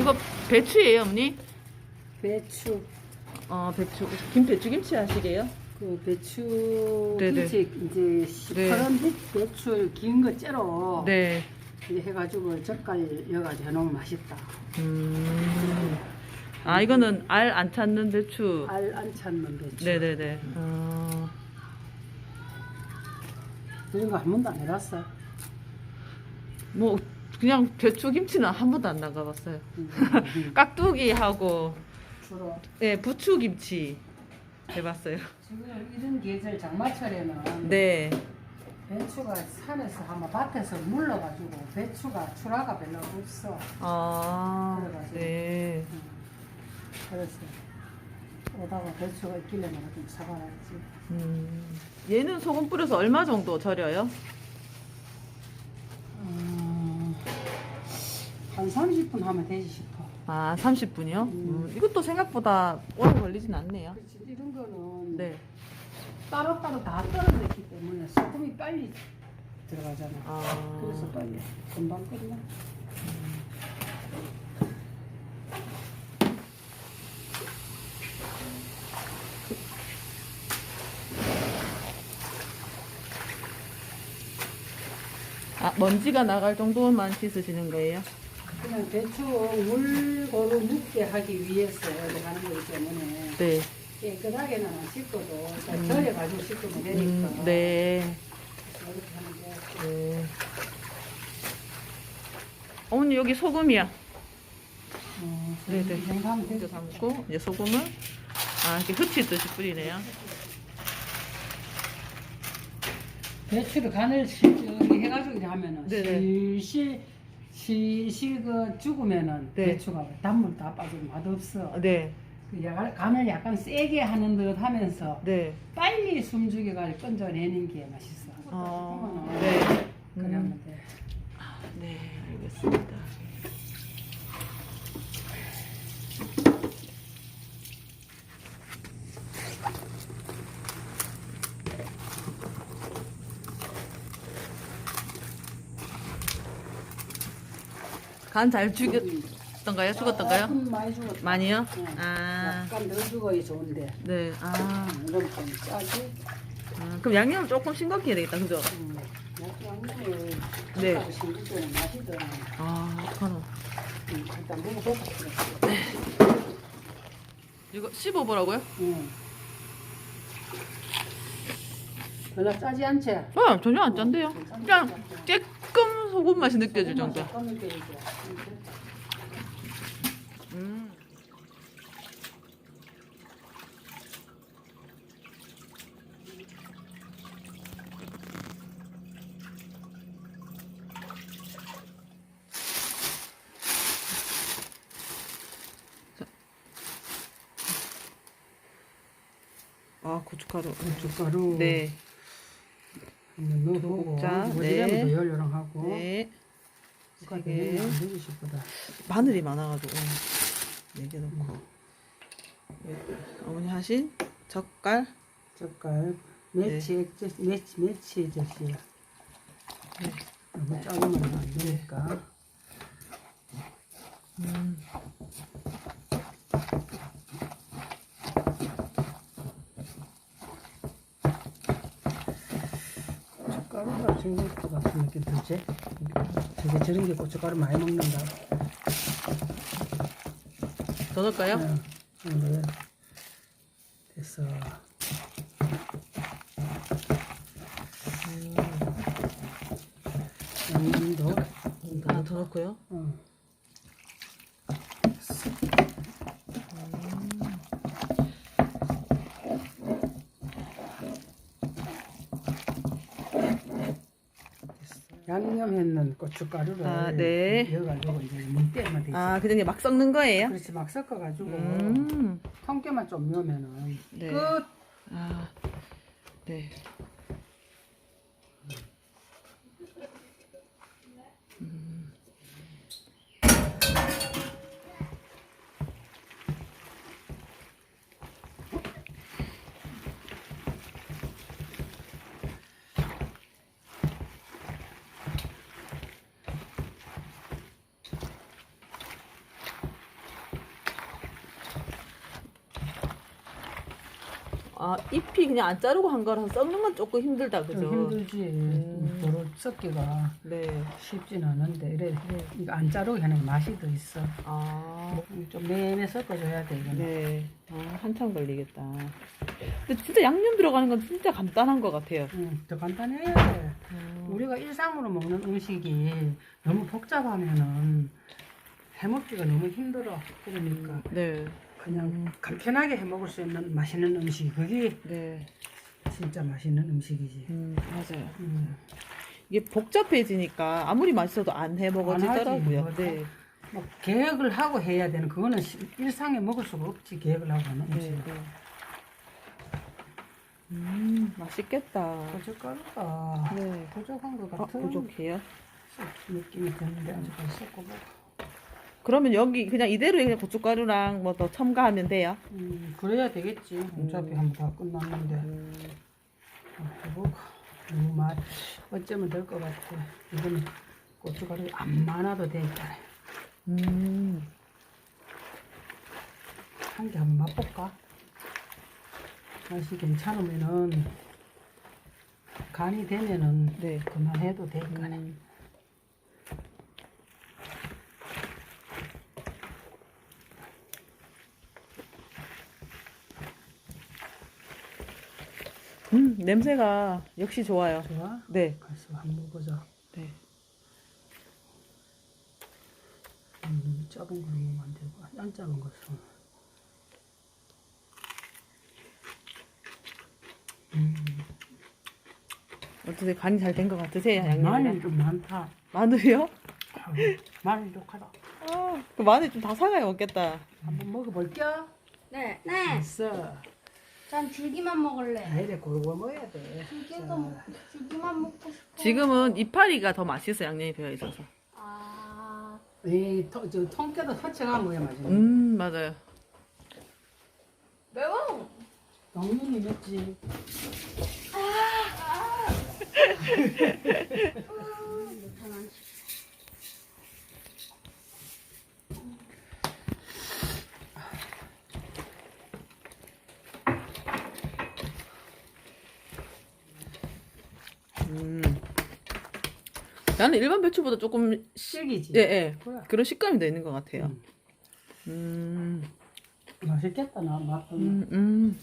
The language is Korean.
이거 배추예요, 어머니? 배추 어, 배추. 김 배추 김치 하시게요? 그 배추 네네. 김치 이제 시퍼런 배추 긴 거 째로 네. 이제 해가지고 젓갈 여가지고 해놓으면 맛있다. 음. 아, 이거는 알 안 찾는 배추. 알 안 찾는 배추. 네네네. 어, 이런 거 한 번도 안 해봤어. 뭐, 그냥 배추 김치는 한 번도 안 나가봤어요. 음. 깍두기 하고, 주로 네, 부추 김치 해봤어요. 지금 이런 계절 장마철에는 네. 배추가 산에서 아마 밭에서 물러가지고 배추가 출하가 별로 없어. 아. 네. 음. 그래서 오다가 배추가 있길래 내가 좀 사가야지. 음, 얘는 소금 뿌려서 얼마 정도 절여요? 한 30분 하면 되지 싶어. 아, 30분이요? 음. 이것도 생각보다 오래 걸리진 않네요. 그렇지, 이런 거는 네. 따로따로 다 떨어져 있기 때문에 소금이 빨리 들어가잖아. 아, 그래서 빨리 금방 끝나. 아, 먼지가 나갈 정도만 씻으시는 거예요? 그냥 배추 물고루 묻게 하기 위해서 이렇게 하는 거기 때문에 네. 깨끗하게는 안 씻고도 잘 음. 절여가지고 씻으면 되니까 음, 네. 이렇게 하는데 네. 어머니 여기 소금이야. 어, 네네. 하면 이제. 담고 이제 소금을 아 이렇게 흩치듯이 뿌리네요. 배추를 간을 실- 저기 해가지고 이렇게 하면은 네네. 실실 실실 그 죽으면은 네. 배추가 단물 다 빠지고 맛없어. 네, 그 야- 간을 약간 세게 하는 듯 하면서 네. 빨리 숨 죽여가지고 건져내는 게 맛있어. 어, 네. 하면 돼. 네, 알겠습니다. 간 잘 죽였던가요? 죽었던가요? 조금 많이 죽었다. 많이요? 응. 아, 약간 덜 죽어야 좋은데. 네. 아, 응, 이건 좀 짜지. 아, 그럼 양념을 조금 싱겁게 해야 되겠다, 그죠? 응. 양념을 네. 네. 맛이더라. 아, 어떡하나. 응, 일단 먹어볼까 그래. 이거 씹어보라고요? 응. 별로 짜지 않지? 아, 전혀 안 짠데요. 그냥 조금 소금 맛이 느껴질 정도. 음. 자. 아 고춧가루. 고춧가루 네. 한번 넣어보고 자, 모지라면 네. 더 열려랑 하고 네. 국가도 세 개. 안 되고 싶다. 마늘이 많아가지고 네 개 넣고 네. 어머니 하신 젓갈 젓갈 매치 매치 매치 젓이야. 네. 너무 작으면 안 되니까. 음. 고춧가루가 생각것 같은 느낌 들지? 저게 저런 게 고춧가루 많이 먹는다. 더 넣을까요? 응, 응, 됐어. 양념도 하나 더 넣고요. 응. 양념했는 고춧가루를 아, 네. 넣어가지고 이제 물 때면 되지. 아, 그냥 막 섞는 거예요? 그렇지 막 섞어가지고 음. 통깨만 좀 넣으면은 네. 끝. 아, 네. 아 잎이 그냥 안 자르고 한 거라서 썩는 건 조금 힘들다 그죠? 좀 힘들지. 음. 도로 썩기가 네. 쉽진 않은데 이래 네. 이거 안 자르고 하는 맛이 더 있어. 아. 좀 매매 섞어줘야 돼 이거는. 네. 아, 한참 걸리겠다. 근데 진짜 양념 들어가는 건 진짜 간단한 것 같아요. 응, 더 간단해. 음. 우리가 일상으로 먹는 음식이 너무 복잡하면은 해먹기가 너무 힘들어. 그러니까 네. 그냥 간편하게 해 먹을 수 있는 맛있는 음식 그게 네. 진짜 맛있는 음식이지. 음, 맞아요. 음. 이게 복잡해지니까 아무리 맛있어도 안해 먹어지더라고요. 안 하지. 네. 뭐 계획을 하고 해야 되는 그거는 시- 일상에 먹을 수가 없지 계획을 하고 하는 네. 음식. 네. 음, 맛있겠다. 고춧가루가 네. 부족한 것 아, 같은 부족해요? 느낌이 드는데 아직까지 섞어보고. 그러면 여기 그냥 이대로 그냥 고춧가루랑 뭐 더 첨가하면 돼요? 음, 그래야 되겠지. 어차피 음. 한번 다 끝났는데. 음, 해보고 너무 맛 어쩌면 될 것 같아. 이거는 고춧가루 안 많아도 되니까 음. 한 개 한번 맛볼까? 맛이 괜찮으면은 간이 되면은 네. 그만해도 되니까. 음. 음, 냄새가 역시 좋아요. 좋아? 네. 가서 한번 보자. 네. 음, 너무 작은 걸 먹으면 안 되고 안 작은 것은. 음, 어떠세요? 간이 잘 된 것 같으세요? 양념이? 마늘 좀 많다. 마늘이요? 아우, 마늘 좋하다. 아, 그 마늘 좀 다 사가야 먹겠다. 한번 먹어볼게요. 네, 네. 있어. 전 줄기만 먹을래. 아이래 고르고 먹어야 돼. 줄기도 먹- 줄기만 먹고 싶어. 지금은 이파리가 더 맛있어 양념이 배어 있어서. 아, 이 통, 저 통깨도 터치가 먹어야 맛있네. 음 맞아요. 매워. 당연히 맵지. 음. 나는 일반 배추보다 조금 식이지. 예, 예. 그런 식감이 더 있는 것 같아요. 음. 음, 맛있겠다 나 맛은. 음, 음.